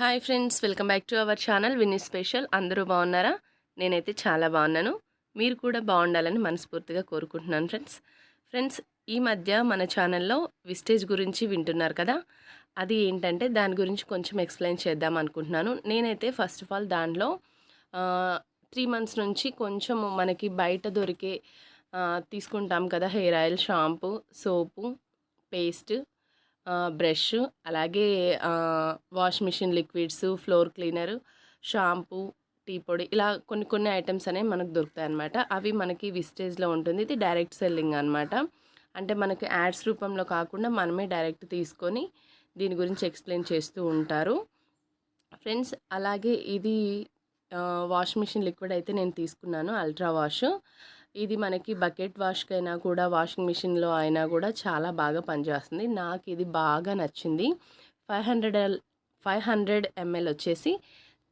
Hi friends welcome back to our channel Vinni special. అందరూ బాగున్నారా? నేనైతే చాలా బాగున్నాను. మీరు కూడా బాగుండాలని మనస్ఫూర్తిగా కోరుకుంటున్నాను ఫ్రెండ్స్. ఫ్రెండ్స్ ఈ మధ్య మన ఛానల్లో విస్టేజ్ గురించి వింటున్నారు కదా? అది ఏంటంటే దాని గురించి కొంచెం ఎక్స్ప్లెయిన్ చేద్దాం అనుకుంటున్నాను. నేనైతే ఫస్ట్ ఆఫ్ ఆల్ దానిలో త్రీ మంత్స్ నుంచి కొంచెం మనకి బయట దొరికే తీసుకుంటాం కదా hair oil shampoo soap paste brush అలాగే wash machine liquids floor cleaner shampoo tea పొడి ఇలా కొన్ని కొన్ని ఐటమ్స్ అనేవి మనకు దొరుకుతాయి అన్నమాట అవి మనకి విస్టేజ్లో ఉంటుంది. ఇది డైరెక్ట్ సెల్లింగ్ అనమాట అంటే మనకి యాడ్స్ రూపంలో కాకుండా మనమే డైరెక్ట్ తీసుకొని దీని గురించి ఎక్స్ప్లెయిన్ చేస్తూ ఉంటారు. ఫ్రెండ్స్ అలాగే ఇది వాష్ మిషన్ లిక్విడ్ అయితే నేను తీసుకున్నాను అల్ట్రా వాష్. ఇది మనకి బకెట్ వాష్కైనా కూడా వాషింగ్ మిషన్లో అయినా కూడా చాలా బాగా పనిచేస్తుంది. నాకు ఇది బాగా నచ్చింది. Five hundred five hundred ML వచ్చేసి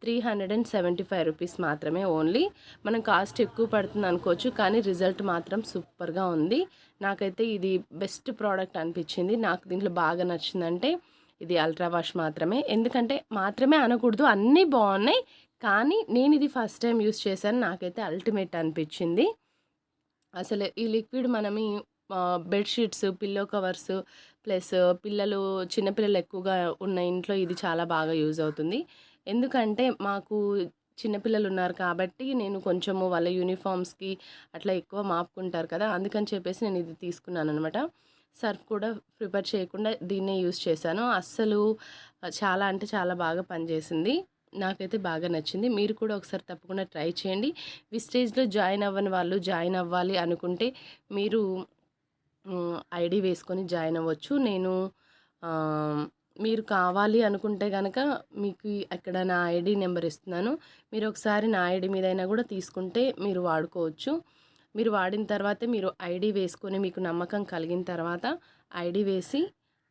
three hundred and seventy five rupees మాత్రమే ఓన్లీ. మనం కాస్ట్ ఎక్కువ పడుతుంది అనుకోవచ్చు కానీ రిజల్ట్ మాత్రం సూపర్గా ఉంది. నాకైతే ఇది బెస్ట్ ప్రోడక్ట్ అనిపించింది. నాకు దీంట్లో బాగా నచ్చిందంటే ఇది అల్ట్రా వాష్ మాత్రమే. ఎందుకంటే మాత్రమే అనకూడదు అన్నీ బాగున్నాయి. కానీ నేను ఇది ఫస్ట్ టైం యూస్ చేశాను. నాకైతే అల్టిమేట్ అనిపించింది. అసలు ఈ లిక్విడ్ మనమి బెడ్షీట్స్ పిల్లో కవర్స్ ప్లస్ పిల్లలు చిన్నపిల్లలు ఎక్కువగా ఉన్న ఇంట్లో ఇది చాలా బాగా యూజ్ అవుతుంది. ఎందుకంటే మాకు చిన్నపిల్లలు ఉన్నారు కాబట్టి నేను కొంచెము వాళ్ళ యూనిఫామ్స్కి అట్లా ఎక్కువ మాపుకుంటారు కదా అందుకని చెప్పేసి నేను ఇది తీసుకున్నాను అనమాట సర్ఫ్ కూడా ప్రిపేర్ చేయకుండా దీన్నే యూస్ చేశాను. అస్సలు చాలా అంటే చాలా బాగా పనిచేసింది. నాకైతే బాగా నచ్చింది. మీరు కూడా ఒకసారి తప్పకుండా ట్రై చేయండి. విస్టేజ్లో జాయిన్ అవ్వని వాళ్ళు జాయిన్ అవ్వాలి అనుకుంటే మీరు ఐడి వేసుకొని జాయిన్ అవ్వచ్చు. నేను మీరు కావాలి అనుకుంటే కనుక మీకు అక్కడ నా ఐడి నెంబర్ ఇస్తున్నాను. మీరు ఒకసారి నా ఐడి మీదైనా కూడా తీసుకుంటే మీరు వాడుకోవచ్చు. మీరు వాడిన తర్వాతే మీరు ఐడి వేసుకొని మీకు నమ్మకం కలిగిన తర్వాత ఐడి వేసి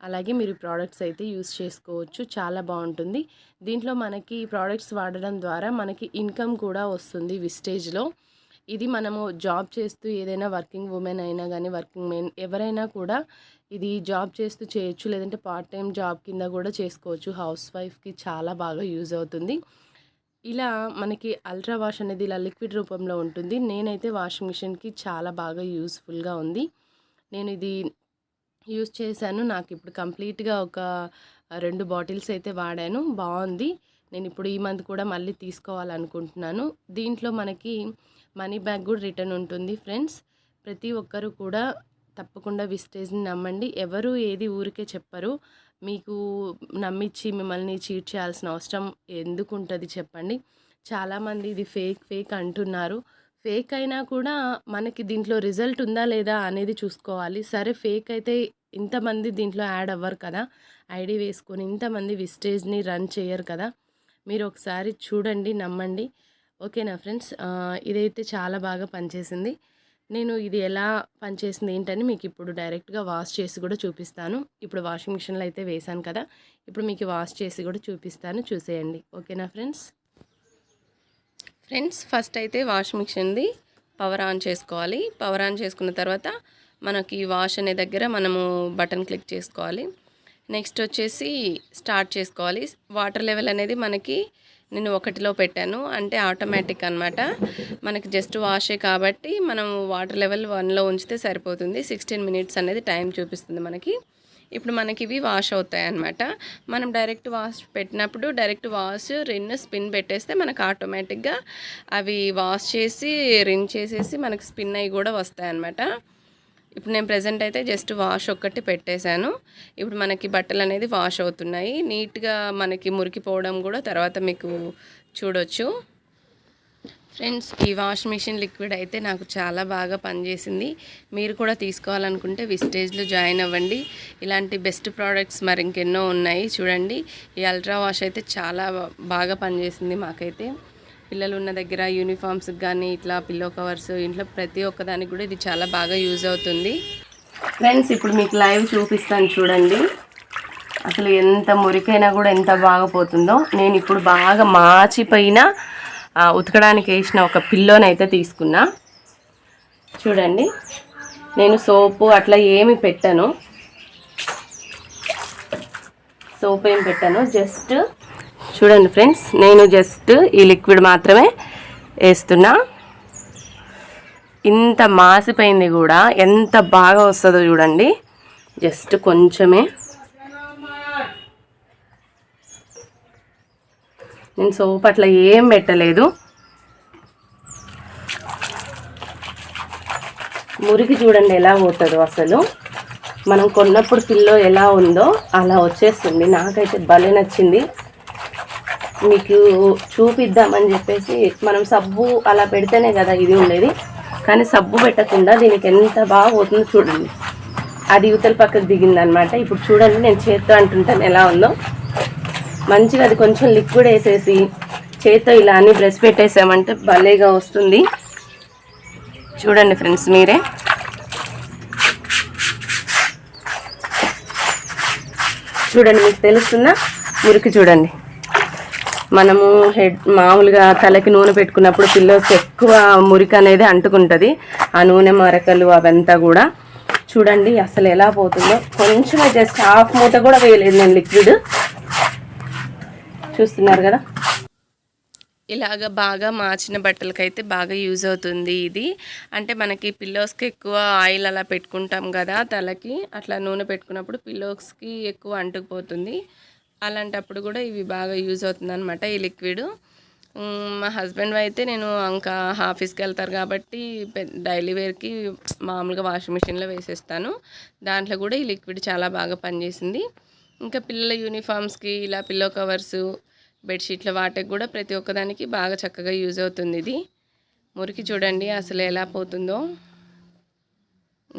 అలాగే మీరు ప్రోడక్ట్స్ అయితే యూస్ చేసుకోవచ్చు. చాలా బాగుంటుంది. దీంట్లో మనకి ప్రోడక్ట్స్ వాడడం ద్వారా మనకి ఇన్కమ్ కూడా వస్తుంది విస్టేజ్లో. ఇది మనము జాబ్ చేస్తూ ఏదైనా వర్కింగ్ ఉమెన్ అయినా కానీ వర్కింగ్ మెన్ ఎవరైనా కూడా ఇది జాబ్ చేస్తూ చేయొచ్చు. లేదంటే పార్ట్ టైం జాబ్ కింద కూడా చేసుకోవచ్చు. హౌస్ వైఫ్కి చాలా బాగా యూజ్ అవుతుంది. ఇలా మనకి అల్ట్రా వాష్ అనేది ఇలా లిక్విడ్ రూపంలో ఉంటుంది. నేనైతే వాషింగ్ మిషన్కి చాలా బాగా యూస్ఫుల్గా ఉంది. నేను ఇది యూస్ చేశాను. నాకు ఇప్పుడు కంప్లీట్గా ఒక రెండు బాటిల్స్ అయితే వాడాను. బాగుంది నేను ఇప్పుడు ఈ మంత్ కూడా మళ్ళీ తీసుకోవాలనుకుంటున్నాను. దీంట్లో మనకి మనీ బ్యాగ్ కూడా రిటర్న్ ఉంటుంది ఫ్రెండ్స్. ప్రతి ఒక్కరు కూడా తప్పకుండా విస్టేజ్ని నమ్మండి. ఎవరు ఏది ఊరికే చెప్పరు. మీకు నమ్మించి మిమ్మల్ని చీట్ చేయాల్సిన అవసరం ఎందుకు ఉంటుంది చెప్పండి. చాలామంది ఇది ఫేక్ ఫేక్ అంటున్నారు. ఫేక్ అయినా కూడా మనకి దీంట్లో రిజల్ట్ ఉందా లేదా అనేది చూసుకోవాలి. సరే ఫేక్ అయితే ఇంతమంది దీంట్లో యాడ్ అవ్వరు కదా. ఐడి వేసుకొని ఇంతమంది విస్టేజ్ని రన్ చేయరు కదా. మీరు ఒకసారి చూడండి నమ్మండి. ఓకేనా ఫ్రెండ్స్? ఇదైతే చాలా బాగా పనిచేసింది. నేను ఇది ఎలా పనిచేసింది ఏంటని మీకు ఇప్పుడు డైరెక్ట్గా వాష్ చేసి కూడా చూపిస్తాను. ఇప్పుడు వాషింగ్ మిషన్లో అయితే వేశాను కదా. ఇప్పుడు మీకు వాష్ చేసి కూడా చూపిస్తాను. చూసేయండి. ఓకేనా ఫ్రెండ్స్? ఫ్రెండ్స్ ఫస్ట్ అయితే వాషింగ్ మిషన్ది పవర్ ఆన్ చేసుకోవాలి. పవర్ ఆన్ చేసుకున్న తర్వాత మనకి వాష్ అనే దగ్గర మనము బటన్ క్లిక్ చేసుకోవాలి. నెక్స్ట్ వచ్చేసి స్టార్ట్ చేసుకోవాలి. వాటర్ లెవెల్ అనేది మనకి నేను ఒకటిలో పెట్టాను. అంటే ఆటోమేటిక్ అనమాట మనకి జస్ట్ వాషే కాబట్టి మనం వాటర్ లెవెల్ వన్లో ఉంచితే సరిపోతుంది. సిక్స్టీన్ మినిట్స్ అనేది టైం చూపిస్తుంది మనకి. ఇప్పుడు మనకి ఇవి వాష్ అవుతాయి అన్నమాట మనం డైరెక్ట్ వాష్ పెట్టినప్పుడు డైరెక్ట్ వాష్ రిన్ స్పిన్ పెట్టేస్తే మనకు ఆటోమేటిక్గా అవి వాష్ చేసి రిన్ చేసేసి మనకి స్పిన్ అవి కూడా వస్తాయి అన్నమాట ఇప్పుడు నేను ప్రజెంట్ అయితే జస్ట్ వాష్ ఒక్కటి పెట్టేశాను. ఇప్పుడు మనకి బట్టలు అనేది వాష్ అవుతున్నాయి. నీట్గా మనకి మురికిపోవడం కూడా తర్వాత మీకు చూడొచ్చు. ఫ్రెండ్స్ ఈ వాష్ మిషన్ లిక్విడ్ అయితే నాకు చాలా బాగా పనిచేసింది. మీరు కూడా తీసుకోవాలనుకుంటే విస్టేజ్లో జాయిన్ అవ్వండి. ఇలాంటి బెస్ట్ ప్రోడక్ట్స్ మరి ఇంకెన్నో ఉన్నాయి. చూడండి ఈ అల్ట్రా వాష్ అయితే చాలా బాగా పనిచేసింది మాకైతే. పిల్లలు ఉన్న దగ్గర యూనిఫామ్స్కి కానీ ఇట్లా పిల్లో కవర్స్ ఇంట్లో ప్రతి ఒక్కదానికి కూడా ఇది చాలా బాగా యూజ్ అవుతుంది. ఫ్రెండ్స్ ఇప్పుడు మీకు లైవ్ చూపిస్తాను చూడండి. అసలు ఎంత మురికైనా కూడా ఎంత బాగా పోతుందో. నేను ఇప్పుడు బాగా మాచిపోయిన ఉతకడానికి వేసిన ఒక పిల్లోని అయితే తీసుకున్నా. చూడండి. నేను సోపు అట్లా ఏమి పెట్టను. సోప్ ఏం పెట్టాను. జస్ట్ చూడండి ఫ్రెండ్స్ నేను జస్ట్ ఈ లిక్విడ్ మాత్రమే వేస్తున్నా. ఇంత మాసిపోయింది కూడా ఎంత బాగా వస్తుందో చూడండి. జస్ట్ కొంచెమే. నేను సోప్ అట్లా ఏం పెట్టలేదు. మురికి చూడండి ఎలా పోతుందో అసలు. మనం కొన్నప్పుడు పిల్లో ఎలా ఉందో అలా వచ్చేస్తుంది. నాకైతే భలే నచ్చింది. మీకు చూపిద్దామని చెప్పేసి మనం సబ్బు అలా పెడితేనే కదా ఇది ఉండేది. కానీ సబ్బు పెట్టకుండా దీనికి ఎంత బాగా పోతుందో చూడండి. అది యువతల పక్కకు దిగిందనమాట. ఇప్పుడు చూడండి నేను చేత్తో అంటుంటాను ఎలా ఉందో. మంచిగా అది కొంచెం లిక్విడ్ వేసేసి చేత్తో ఇలా అని బ్రష్ పెట్టేసామంటే భలేగా వస్తుంది. చూడండి ఫ్రెండ్స్ మీరే. చూడండి మీకు తెలుస్తుందా? మురికి చూడండి. మనము హెడ్ మామూలుగా తలకి నూనె పెట్టుకున్నప్పుడు పిల్లోస్ ఎక్కువ మురికి అనేది అంటుకుంటుంది. ఆ నూనె మరకలు అవంతా కూడా. చూడండి అసలు ఎలా పోతుందో. కొంచెం జస్ట్ హాఫ్ మూట కూడా వేయలేదు నేను లిక్విడ్. చూస్తున్నారు కదా? ఇలాగ బాగా మార్చిన బట్టలకైతే బాగా యూజ్ అవుతుంది ఇది. అంటే మనకి పిల్లోస్కి ఎక్కువ ఆయిల్ అలా పెట్టుకుంటాం కదా తలకి. అట్లా నూనె పెట్టుకున్నప్పుడు పిల్లోస్కి ఎక్కువ అంటుకుపోతుంది. అలాంటప్పుడు కూడా ఇవి బాగా యూజ్ అవుతుందన్నమాట ఈ లిక్విడ్. మా హస్బెండ్ అయితే నేను ఇంకా ఆఫీస్కి వెళ్తారు కాబట్టి డైలీ వేర్కి మామూలుగా వాషింగ్ మిషన్లో వేసేస్తాను. దాంట్లో కూడా ఈ లిక్విడ్ చాలా బాగా పనిచేసింది. ఇంకా పిల్లల యూనిఫామ్స్కి ఇలా పిల్లో కవర్స్ బెడ్షీట్ల వాటికి కూడా ప్రతి ఒక్కదానికి బాగా చక్కగా యూజ్ అవుతుంది ఇది. మురికి చూడండి అసలు ఎలా పోతుందో.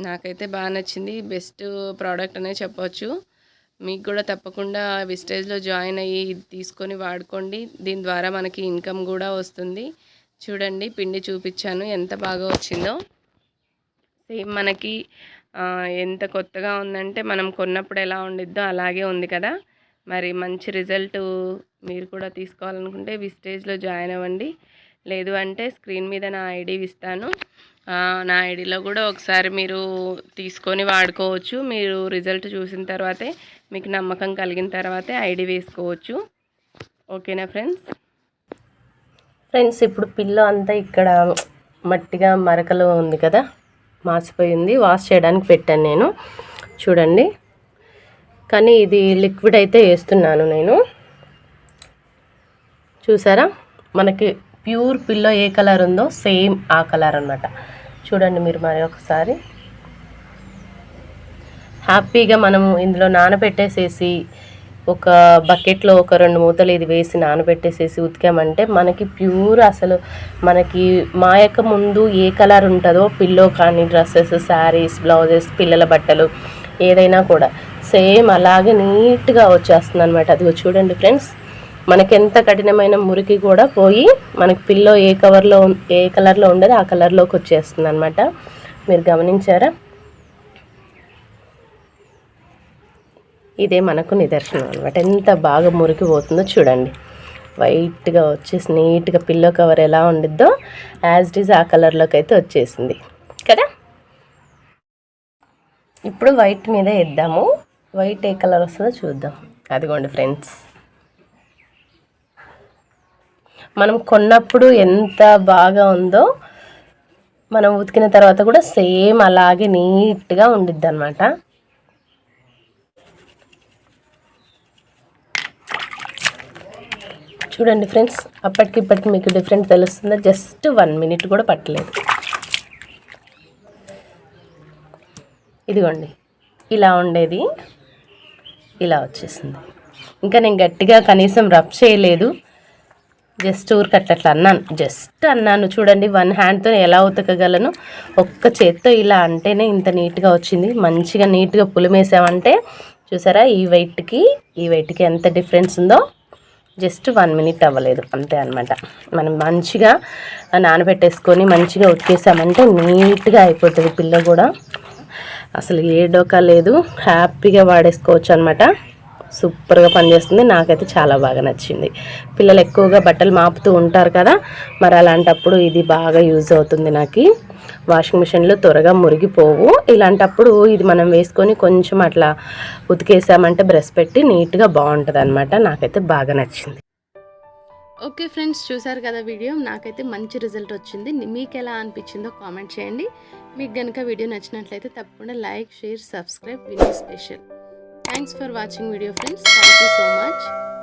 నాకైతే బాగా నచ్చింది. బెస్ట్ ప్రోడక్ట్ అనే చెప్పవచ్చు మీకు కూడా తప్పకుండా విస్టేజ్లో జాయిన్ అయ్యి ఇది తీసుకొని వాడుకోండి. దీని ద్వారా మనకి ఇన్కమ్ కూడా వస్తుంది. చూడండి పిండి చూపించాను. ఎంత బాగా వచ్చిందో. సేమ్ మనకి ఎంత కొత్తగా ఉందంటే మనం కొన్నప్పుడు ఎలా ఉండిద్దో అలాగే ఉంది కదా. మరి మంచి రిజల్ట్ మీరు కూడా తీసుకోవాలనుకుంటే విస్టేజ్లో జాయిన్ అవ్వండి. లేదు అంటే స్క్రీన్ మీద నా ఐడి ఇస్తాను. నా ఐడిలో కూడా ఒకసారి మీరు తీసుకొని వాడుకోవచ్చు. మీరు రిజల్ట్ చూసిన తర్వాతే మీకు నమ్మకం కలిగిన తర్వాతే ఐడి వేసుకోవచ్చు. ఓకేనా ఫ్రెండ్స్? ఫ్రెండ్స్ ఇప్పుడు పిల్ల అంతా ఇక్కడ మట్టిగా మరకలు ఉంది కదా? మాసిపోయింది వాష్ చేయడానికి పెట్టాను నేను. చూడండి. కానీ ఇది లిక్విడ్ అయితే వేస్తున్నాను నేను. చూసారా? మనకి ప్యూర్ పిల్లో ఏ కలర్ ఉందో సేమ్ ఆ కలర్ అనమాట చూడండి మీరు మరి ఒకసారి. హ్యాపీగా మనము ఇందులో నానబెట్టేసేసి ఒక బకెట్లో ఒక రెండు మూతలు ఇది వేసి నానబెట్టేసేసి ఉతికామంటే మనకి ప్యూర్ అసలు మనకి మాయక ముందు ఏ కలర్ ఉంటుందో పిల్లో కానీ డ్రెస్సెస్ శారీస్ బ్లౌజెస్ పిల్లల బట్టలు ఏదైనా కూడా సేమ్ అలాగే నీట్గా వచ్చేస్తుంది అనమాట అదిగో చూడండి ఫ్రెండ్స్. మనకి ఎంత కఠినమైన మురికి కూడా పోయి మనకి పిల్లో ఏ కవర్లో ఏ కలర్లో ఉండదో ఆ కలర్లోకి వచ్చేస్తుంది అనమాట మీరు గమనించారా? ఇదే మనకు నిదర్శనం అనమాట ఎంత బాగా మురికి పోతుందో చూడండి. వైట్గా వచ్చేసి నీట్గా పిల్లో కవర్ ఎలా ఉండిద్దో యాజ్ ఇట్ ఈజ్ ఆ కలర్లోకి అయితే వచ్చేసింది. కదా? ఇప్పుడు వైట్ మీద వేద్దాము. వైట్ ఏ కలర్ వస్తుందో చూద్దాం. అదిగోండి ఫ్రెండ్స్. మనం కొన్నప్పుడు ఎంత బాగా ఉందో మనం ఉతికిన తర్వాత కూడా సేమ్ అలాగే నీట్గా ఉండిద్ది అనమాట చూడండి ఫ్రెండ్స్ అప్పటికి ఇప్పటికి మీకు డిఫరెంట్ తెలుస్తుంది? జస్ట్ వన్ మినిట్ కూడా పట్టలేదు. ఇదిగోండి ఇలా ఉండేది ఇలా వచ్చేసింది. ఇంకా నేను గట్టిగా కనీసం రబ్ చేయలేదు. జస్ట్ ఊరికి అట్లా అన్నాను జస్ట్ అన్నాను. చూడండి వన్ హ్యాండ్తో ఎలా ఉతకగలను? ఒక్క చేత్తో ఇలా అంటేనే ఇంత నీట్గా వచ్చింది. మంచిగా నీట్గా పులిమేసామంటే చూసారా ఈ వెయిట్కి ఈ వెయిట్కి ఎంత డిఫరెన్స్ ఉందో? జస్ట్ వన్ మినిట్ అవ్వలేదు అంతే అనమాట మనం మంచిగా నానబెట్టేసుకొని మంచిగా ఉతికేసామంటే నీట్గా అయిపోతుంది పిల్ల కూడా. అసలు ఏ డోకా లేదు హ్యాపీగా వాడేసుకోవచ్చు అనమాట సూపర్గా పనిచేస్తుంది. నాకైతే చాలా బాగా నచ్చింది. పిల్లలు ఎక్కువగా బట్టలు మాపుతూ ఉంటారు కదా మరి అలాంటప్పుడు ఇది బాగా యూజ్ అవుతుంది నాకు. వాషింగ్ మిషన్లో త్వరగా మురిగిపోవు. ఇలాంటప్పుడు ఇది మనం వేసుకొని కొంచెం అట్లా ఉతికేసామంటే బ్రష్ పెట్టి నీట్గా బాగుంటుంది అనమాట నాకైతే బాగా నచ్చింది. ఓకే ఫ్రెండ్స్ చూసారు కదా వీడియో? నాకైతే మంచి రిజల్ట్ వచ్చింది. మీకు ఎలా అనిపించిందో కామెంట్ చేయండి. మీకు కనుక వీడియో నచ్చినట్లయితే తప్పకుండా like share subscribe. Vinni special. Thanks for watching video friends. Thank you so much.